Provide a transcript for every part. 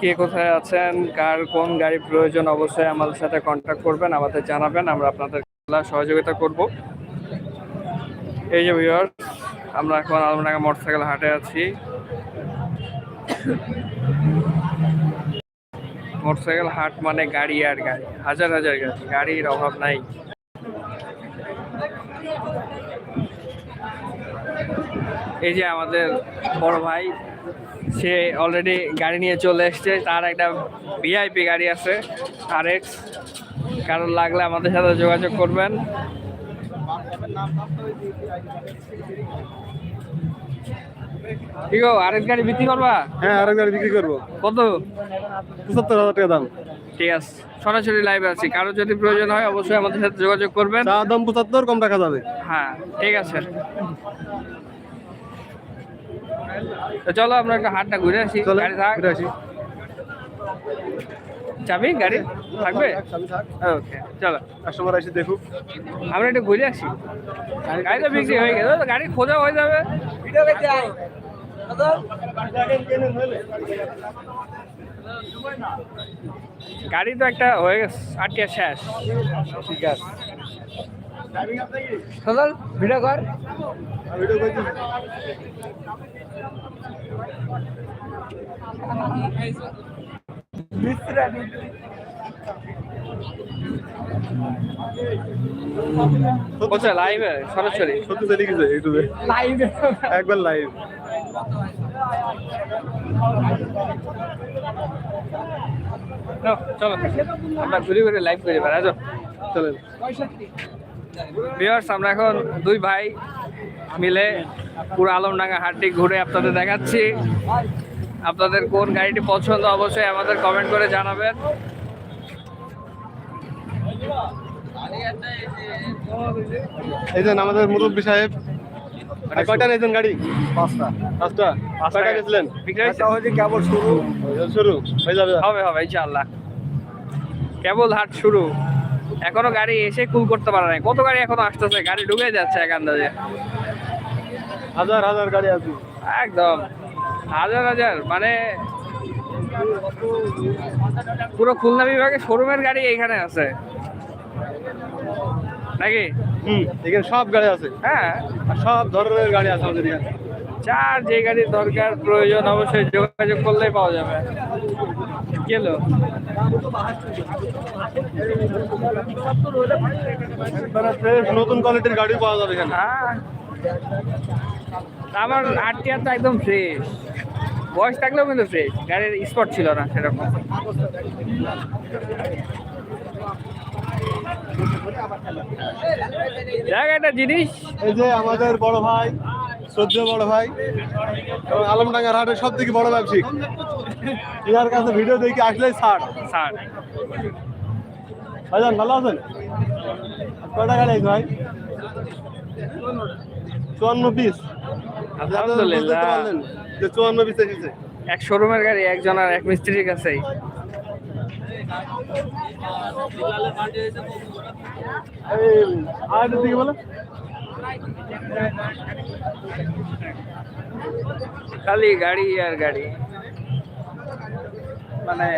কে কোথায় আছেন, কার কোন গাড়ি প্রয়োজন, অবশ্যই আমাদের সাথে কন্ট্যাক্ট করবেন, আমাদের জানাবেন, আমরা আপনাদের সহযোগিতা করব। এই যে ভিউয়ার আমরা এখন আলমডাঙ্গা মোটরসাইকেল হাটে আছি। মোটরসাইকেল হাট মানে গাড়ি আর গাড়ি, হাজার হাজার গাড়ি, গাড়ির অভাব নাই। এই যে আমাদের বড় ভাই সে অলরেডি গাড়ি নিয়ে চলে এসছে। তার একটা ভিআইপি গাড়ি আছে আর এক্স কারণ লাগলে আমাদের সাথে যোগাযোগ করবেন। ঠিক আছে আরেক গাড়ি বিক্রি করবা? হ্যাঁ আরেক গাড়ি বিক্রি করব। কত? পঁচাত্তর হাজার টাকা দাম। ঠিক আছে সরাসরি লাইভ আছি। কারও যদি প্রয়োজন হয় অবশ্যই আমাদের সাথে যোগাযোগ করবেন। দাম পঁচাত্তর কম রাখা যাবে। হ্যাঁ ঠিক আছে। তো চলো আমরা একটা হাটটা ঘুরে আসি গাড়ি থাক। ঘুরে আসি। চাবি গাড়ি থাকবে? ওকে চলো। কাস্টমার এসে দেখুক। আমরা একটু ঘুরে আসি। গাড়িটা বিক্রি হয়ে গেছে তো গাড়ি খোঁজা হয়ে যাবে। গাড়ি তো একটা হয়ে গেছে আটকে শেষ। ঠিক আছে। সদল ভিডিও কর। কোথায় লাইভে সরাসরি। সত্যি চলে গেছে ইউটিউবে। লাইভে একবার লাইভ চলো। আমরা ঘুরে ঘুরে লাইভ করে বেড়া চলেন। ভিউয়ার্স আমরা এখন দুই ভাই মিলে পুরো আলমডাঙ্গা হাটটি ঘুরে আপনাদের দেখাচ্ছি। আপনাদের কোন গাড়িটি পছন্দ অবশ্যই আমাদের কমেন্ট করে জানাবেন। এই যে আমাদের মুরব্বী সাহেব। আর কয়টা নিয়েছেন গাড়ি? পাঁচটা। পাঁচটা? কয়টা গেছিলেন? কেবল শুরু। শুরু। হয়ে যাবে। হবে হবে ইনশাআল্লাহ। কেবল হাট শুরু। এখনও গাড়ি এসে কুল করতে পারে নাই। কত গাড়ি এখনও আসতেছে? গাড়ি ঢুকে যাচ্ছে এক আন্দাজে। হাজার হাজার গাড়ি আছে। একদম। হাজার হাজার মানে পুরো খুলনা বিভাগে শোরুমের গাড়ি এইখানে আছে। নাকি? হুম এখানে সব গাড়ি আছে। হ্যাঁ। সব ধরনের গাড়ি আছে আমাদের এখানে। চার যে গাড়ির দরকার প্রয়োজন অবশ্যই যোগাযোগ করলেই পাওয়া যাবে। গেলো। fresh নতুন কোয়ালিটির গাড়ি পাওয়া যাবে এখানে। হ্যাঁ। আমার আটটিয়ার তো একদম ফ্রেশ বয়স থাকলেও কিন্তু ফ্রেশ গাড়ির স্পট ছিল না সেরকম। একটা জিনিস। এই যে আমাদের বড় ভাই। শ্রদ্ধেয় বড় ভাই এবং আলমডাঙ্গার হাটের সব থেকে বড় ব্যবসায়িক এনার কাছে ভিডিও দেখে আসলেই ছাড়। স্যার ভাইজান ভালো আছেন? কয়টা গাড়ি ভাই? চুয়ান্ন পিস যে চুয়ান্ন পিস এসেছে। এক শোরুমের গাড়ি একজন আর এক মিস্ত্রির কাছেই। আর দিকে বলো খালি গাড়ি আর গাড়ি। মানে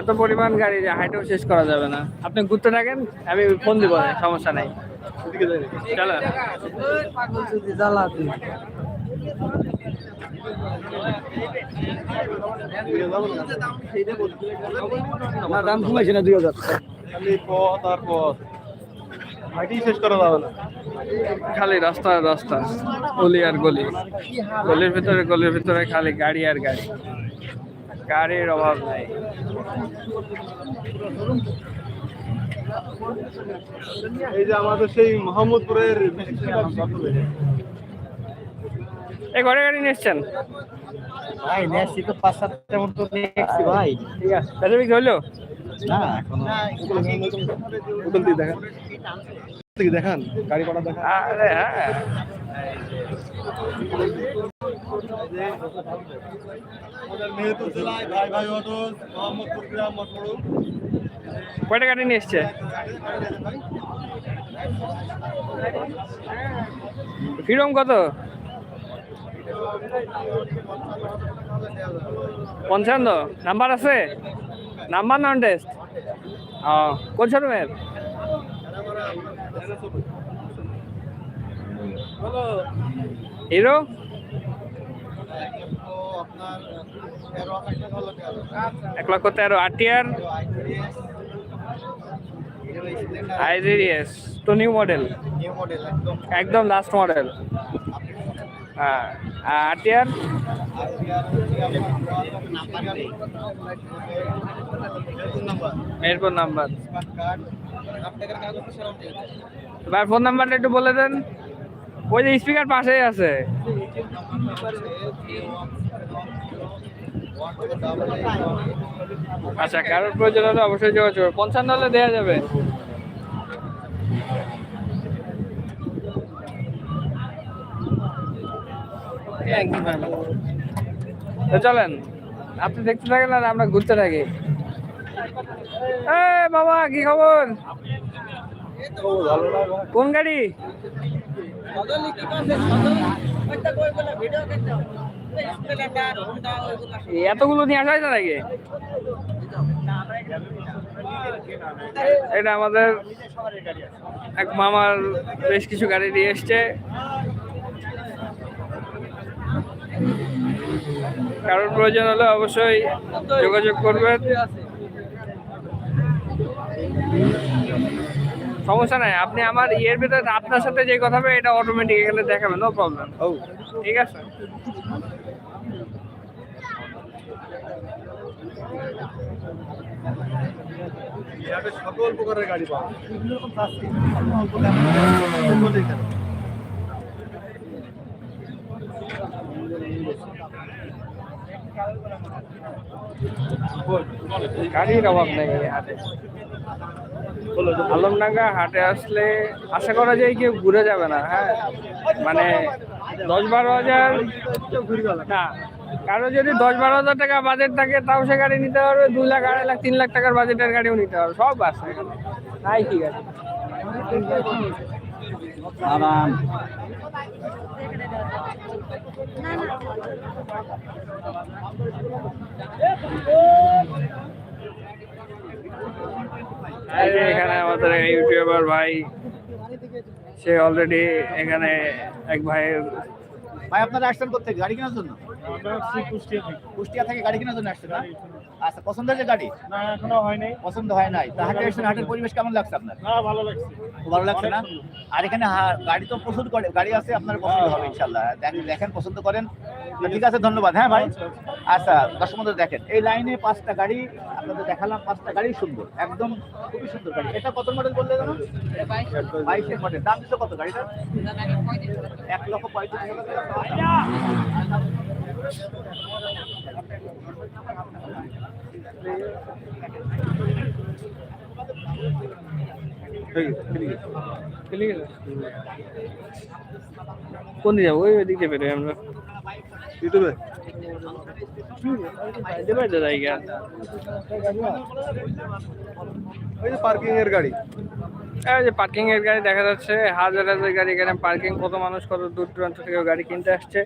এত পরিমাণ গাড়ি যে হাইটেও শেষ করা যাবে না। আপনি ঘুরতে থাকেন আমি ফোন দিব সমস্যা নাই। চলো। এদিকে না? দাম কমাইছে না দুই হাজার। খালি পথ আর পথ। হাইটেই শেষ করা যাবে না। খালি রাস্তা রাস্তা। গলি আর গলি। গলির ভিতরে গলির ভিতরে খালি গাড়ি আর গাড়ি। গাড়ির অভাব নাই। এই যে আমাদের সেই মোহাম্মদপুরের ঘরে গাড়ি নিয়ে এসছেন? ভাই নেছি তো পাঁচ সাতটার মতো দেখছি ভাই। ঠিক আছে। সার্টিফিকেট হইল না এখনও। ওখান থেকে দেখান। থেকে দেখান? গাড়ি কটা দেখান। আরে হ্যাঁ। কয়টা গাড়ি নিয়ে এসছে? ফ্রিডম কত? পঞ্চান্ন। নাম্বার আছে? নাম্বার নন টেস্ট ও কোন শোরুমের? হিরো? এক লক্ষ তেরো। আটিয়ার আইরিএস। তো নিউ মডেল নিউ মডেল একদম। একদম লাস্ট মডেল হ্যাঁ আটিয়ার এরপর নাম্বার। ভাই, ফোন নাম্বারটা একটু বলে দেন। ওই যে স্পিকার পাশেই আছে। আচ্ছা কারোর প্রয়োজন হলে অবশ্যই যোগাযোগ পঞ্চান্ন হলে দেওয়া যাবে। চলেন, আপনি দেখতে থাকেন আর আমরা ঘুরতে থাকি। বাবা, কি খবর? কোন গাড়ি? এতগুলো নিয়ে আসা হয়েছে নাকি? এটা আমাদের এক মামার বেশ কিছু গাড়ি নিয়ে এসছে। কারোর প্রয়োজন হলে অবশ্যই যোগাযোগ করবেন। সমস্যা নাই আপনি আমার ইয়ের ভিতরে আপনার সাথে যে কথা হবে এটা অটোমেটিক এখানে দেখাবে নো প্রবলেম ও। ঠিক আছে? সকল প্রকারের গাড়ি পাওয়া যায়। বিভিন্ন রকম plastic, অল্প দাম, অল্প দেখেন। গাড়ির অভাব নেই হাটে। আলমডাঙ্গা হাটে আসলে আশা করা যায় কেউ ঘুরে যাবে না হ্যাঁ? মানে দশ বারো হাজার কারও যদি দশ বারো হাজার টাকা বাজেট থাকে, তাও সে গাড়ি নিতে পারবে, দু লাখ, আড়াই লাখ, তিন লাখ টাকার বাজেটের গাড়িও নিতে পারবে, সব আছে তাই ঠিক আছে। এখানে আমাদের ইউটিউবার ভাই সে অলরেডি এখানে এক ভাইয়ের ভাই আপনারা আসছেন করতে গাড়ি কেনার জন্য? কুষ্টিয়া থেকে গাড়ি কেনার জন্য আসছেন না? আচ্ছা পছন্দ হয়েছে গাড়ি? না এখনও হয় নাই পছন্দ হয় নাই। তা হাটে এসেছেন হাটের পরিবেশ কেমন লাগছে আপনার? না ভালো লাগছে। খুব ভালো লাগছে না? আর এখানে হা- গাড়ি তো প্রচুর করে গাড়ি আছে আপনার পছন্দ হবে ইনশাল্লাহ দেখ- দেখেন পছন্দ করেন। ঠিক আছে ধন্যবাদ। হ্যাঁ ভাই? আচ্ছা দর্শক বন্ধু দেখেন এই লাইনে পাঁচটা গাড়ি আপনাদের দেখালাম পাঁচটা গাড়ি সুন্দর একদম খুবই সুন্দর গাড়ি। এটা কত মডেল বললে জানো? বাইশের মডেল দাম দিচ্ছে কত গাড়িটা এক লক্ষ পঁয়ত্রিশ হাজার কোন দিকে যাব? ওই দিক দিয়ে বেরোই আমরা। ইউটিউবে? ওই যে পার্কিং এর গাড়ি। এই যে পার্কিং এর গাড়ি দেখা যাচ্ছে। হাজার হাজার গাড়ি এখানে। পার্কিং কত মানুষ কত দূর দূরান্ত থেকে গাড়ি কিনতে আসছে?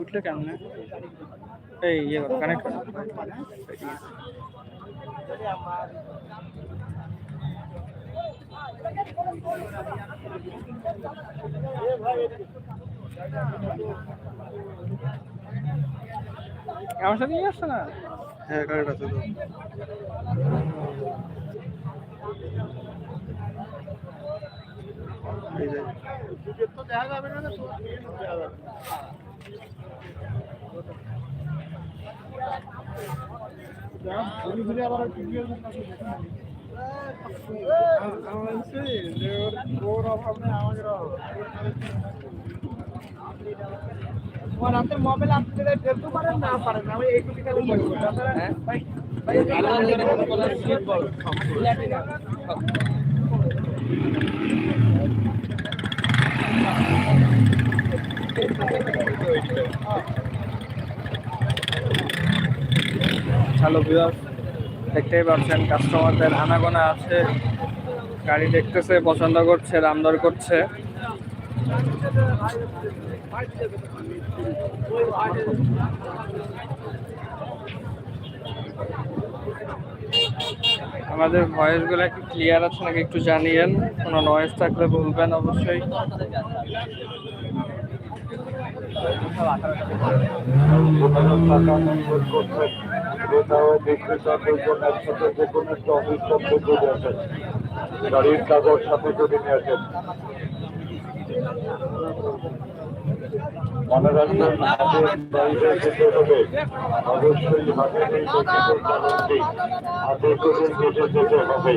উঠলে কেমন? এই ইয়ে কানেক্ট আমার সাথে আসছে না? হ্যাঁ গাড়িটা আছে তো। এই যে। মোবাইল আপনারা ফেলতে পারেন না পারেন আমি এইটুকু খালি বলব আপনারা হ্যাঁ হ্যালো বিয়ার দেখতেই পাচ্ছেন কাস্টমারদের আনাগোনা আছে। গাড়ি দেখতেছে পছন্দ করছে দাম দর করছে। আমাদের ভয়েসগুলো কি ক্লিয়ার আছে নাকি একটু জানিয়েন? কোনো নয়েজ থাকলে বলবেন অবশ্যই। গাড়ির কাগজ সাথে করে নিয়ে আসেন। মনে রাখবেন হাতের বাইরে যেতে হবে অবশ্যই হাতে হাতে করে কেটে যেতে হবে।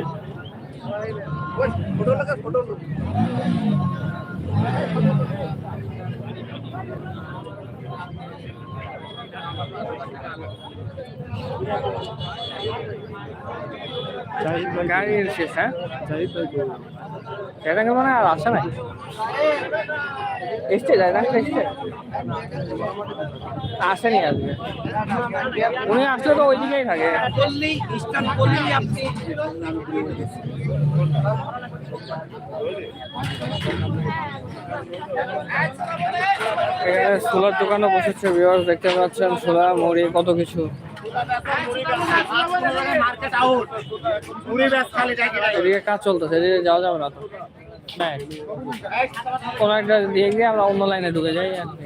গাড়ির শেষ হ্যাঁ? আর আসে নাই? এসছে জয়দাঙ্গা এসছে। আসেনি আজকে উনি আসলে তো ওইদিকেই থাকে। এখানে সোলার দোকানও বসেছে ভিউয়ার্স দেখতে পাচ্ছেন, সোলা, মুড়ি, কত কিছু। এদিকে কাজ চলতেছে এদিকে যাওয়া যাবে না তো। হ্যাঁ। কোনো একটা দিয়ে গিয়ে আমরা অন্য লাইনে ঢুকে যাই আর কি।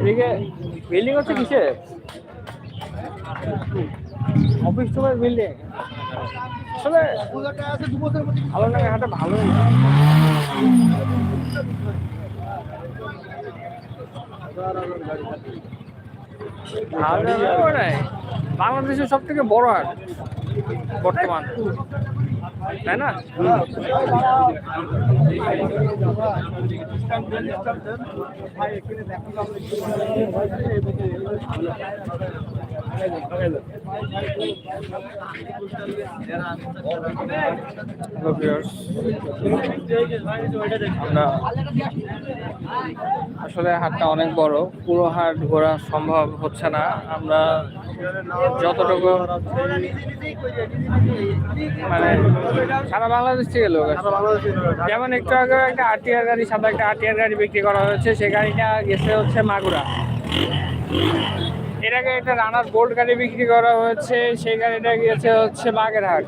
এদিকে বিল্ডিং হচ্ছে কিসে অফিস টুমের বিল্ডিং আসলে ভালো লাগে হাটে ভালো বাংলাদেশের সব থেকে বড় হাট, বর্তমান। তাই না Hello viewers. আসলে হাটটা অনেক বড়। পুরো হাট ঘোরা সম্ভব হচ্ছে না। আমরা যতটুকু মানে সারা বাংলাদেশ থেকে লোক যেমন একটু আগে একটা আরটিআর গাড়ি সাদা একটা আরটিআর গাড়ি বিক্রি করা হয়েছে। সে গাড়িটা গেছে হচ্ছে মাগুরা। এর আগে একটা রানার বোল্ট গাড়ি বিক্রি করা হয়েছে সেই গাড়িটা গিয়েছে হচ্ছে বাগেরহাট।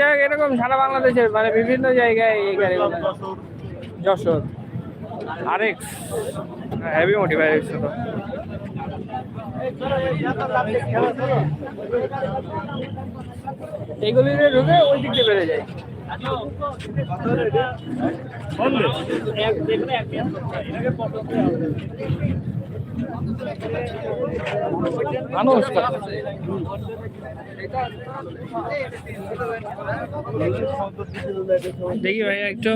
জায়গায় এরকম সারা বাংলাদেশের মানে বিভিন্ন জায়গায় এই গাড়িগুলো। যশোর। আরেক্স হেভি মোটিভাই তো এইগুলি ঢুকে ওই দিক দিয়ে বেড়ে যায়। মানুষ। দেখি ভাই একটু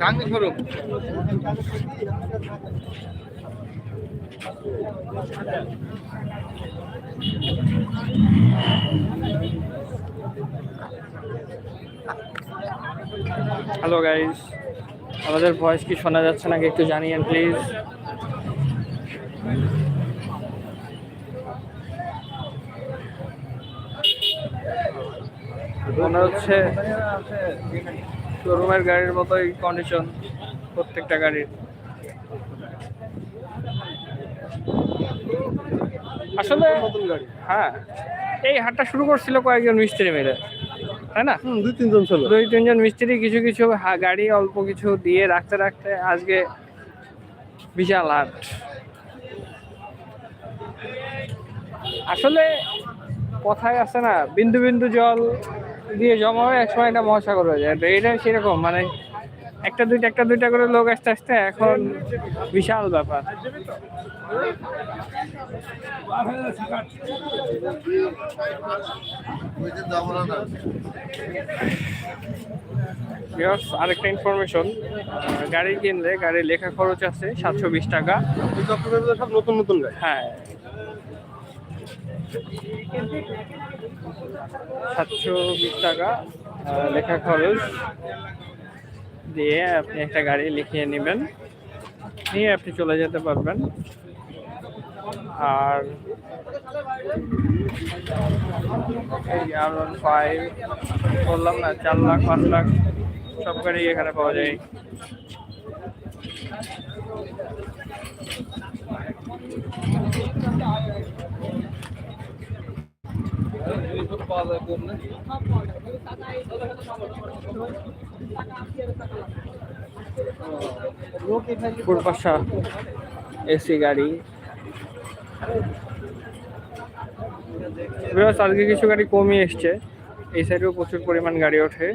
গাঙ্গি স্বরূপ হ্যালো গাইস আমাদের ভয়েস কি শোনা যাচ্ছে নাকি একটু জানিয়েন প্লিজ মনে হচ্ছে শোরুমের গাড়ির মতোই কন্ডিশন প্রত্যেকটা গাড়ির। আসলে হ্যাঁ এই হাটটা শুরু করছিল কয়েকজন মিস্ত্রি মিলে তাই না? দুই তিনজন ছিল। দুই তিনজন মিস্ত্রি কিছু কিছু গাড়ি অল্প কিছু দিয়ে রাখতে রাখতে আজকে বিশাল হাট। আসলে কথায় আছে না বিন্দু বিন্দু জল দিয়ে জমা হয় একসময় একটা মহাসাগর হয়ে যায়। এটা সেরকম মানে একটা দুইটা একটা দুইটা করে লোক আসতে আসতে এখন বিশাল ব্যাপার। আরেকটা ইনফরমেশন গাড়ি কিনলে গাড়ির লেখা খরচ আছে সাতশো বিশ টাকা। সব নতুন নতুন হ্যাঁ। সাতশো বিশ টাকা লেখা খরচ। দিয়ে আপনি একটা গাড়ি লিখিয়ে নেবেন। নিয়ে আপনি চলে যেতে পারবেন। আর বললাম না, চার লাখ, পাঁচ লাখ, সব গাড়ি এখানে পাওয়া যায়। পূর্বাশা এসি গাড়ি। আজকে কিছু গাড়ি কমই এসছে। এই সাইডেও প্রচুর পরিমাণ গাড়ি ওঠে।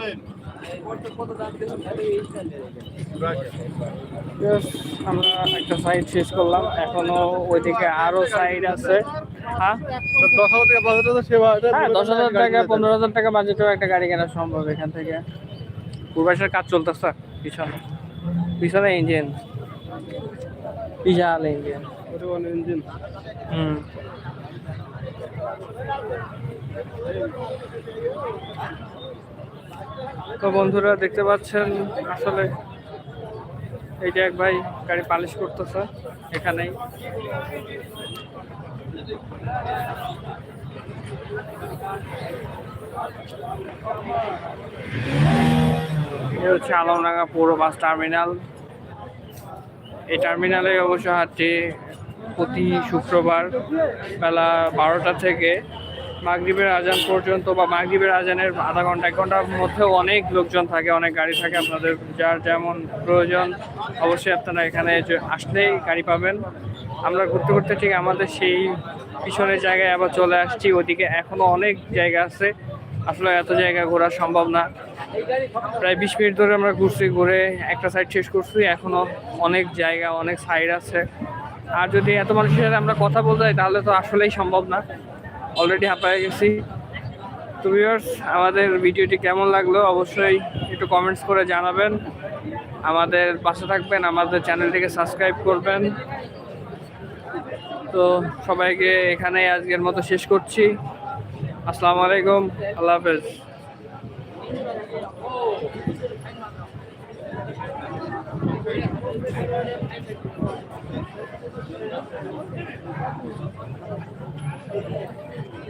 Yes, আমরা একটা সাইড শেষ করলাম। এখনও ওইদিকে আরও সাইড আছে। হ্যাঁ? দশ হাজার টাকা হ্যাঁ পনেরো হাজার টাকা বাজেটেও একটা গাড়ি কেনা সম্ভব এখান থেকে। পূর্বাসের কাজ চলতেছে পিছনে। পিছনে ইঞ্জিন বিশাল ইঞ্জিন ইঞ্জিন হুম। তো বন্ধুরা দেখতে পাচ্ছেন, আসলে এই যে এক ভাই গাড়ি পালিশ করতেছে এখানেই। হচ্ছে আলমডাঙ্গা পৌর বাস টার্মিনাল। এই টার্মিনালে অবশ্য হাটটি প্রতি শুক্রবার বেলা বারোটা থেকে মাগরিবের আজান পর্যন্ত বা মাগরিবের আজানের আধা ঘণ্টা, এক ঘণ্টার মধ্যে অনেক লোকজন থাকে, অনেক গাড়ি থাকে আপনাদের। যার যেমন প্রয়োজন, অবশ্যই আপনারা এখানে আসলেই গাড়ি পাবেন। আমরা ঘুরতে ঘুরতে ঠিক আমাদের সেই পিছনের জায়গায় আবার চলে আসছি। ওদিকে এখনও অনেক জায়গা আছে। আসলে এত জায়গা ঘোরা সম্ভব না। প্রায় বিশ মিনিট ধরে আমরা ঘুরছি, ঘুরে একটা সাইড শেষ করছি। এখনও অনেক জায়গা, অনেক সাইড আছে। আর যদি এত মানুষের সাথে আমরা কথা বলতে যাই, তাহলে তো আসলেই সম্ভব না। অলরেডি হাঁপায়ে গেছি। তো ভিউয়ার্স আমাদের ভিডিওটি কেমন লাগল অবশ্যই একটু কমেন্টস করে জানাবেন। আমাদের পাশে থাকবেন, আমাদের চ্যানেলটিকে সাবস্ক্রাইব করবেন। তো সবাইকে এখানেই আজকের মতো শেষ করছি। আসসালামু আলাইকুম, আল্লাহ হাফেজ।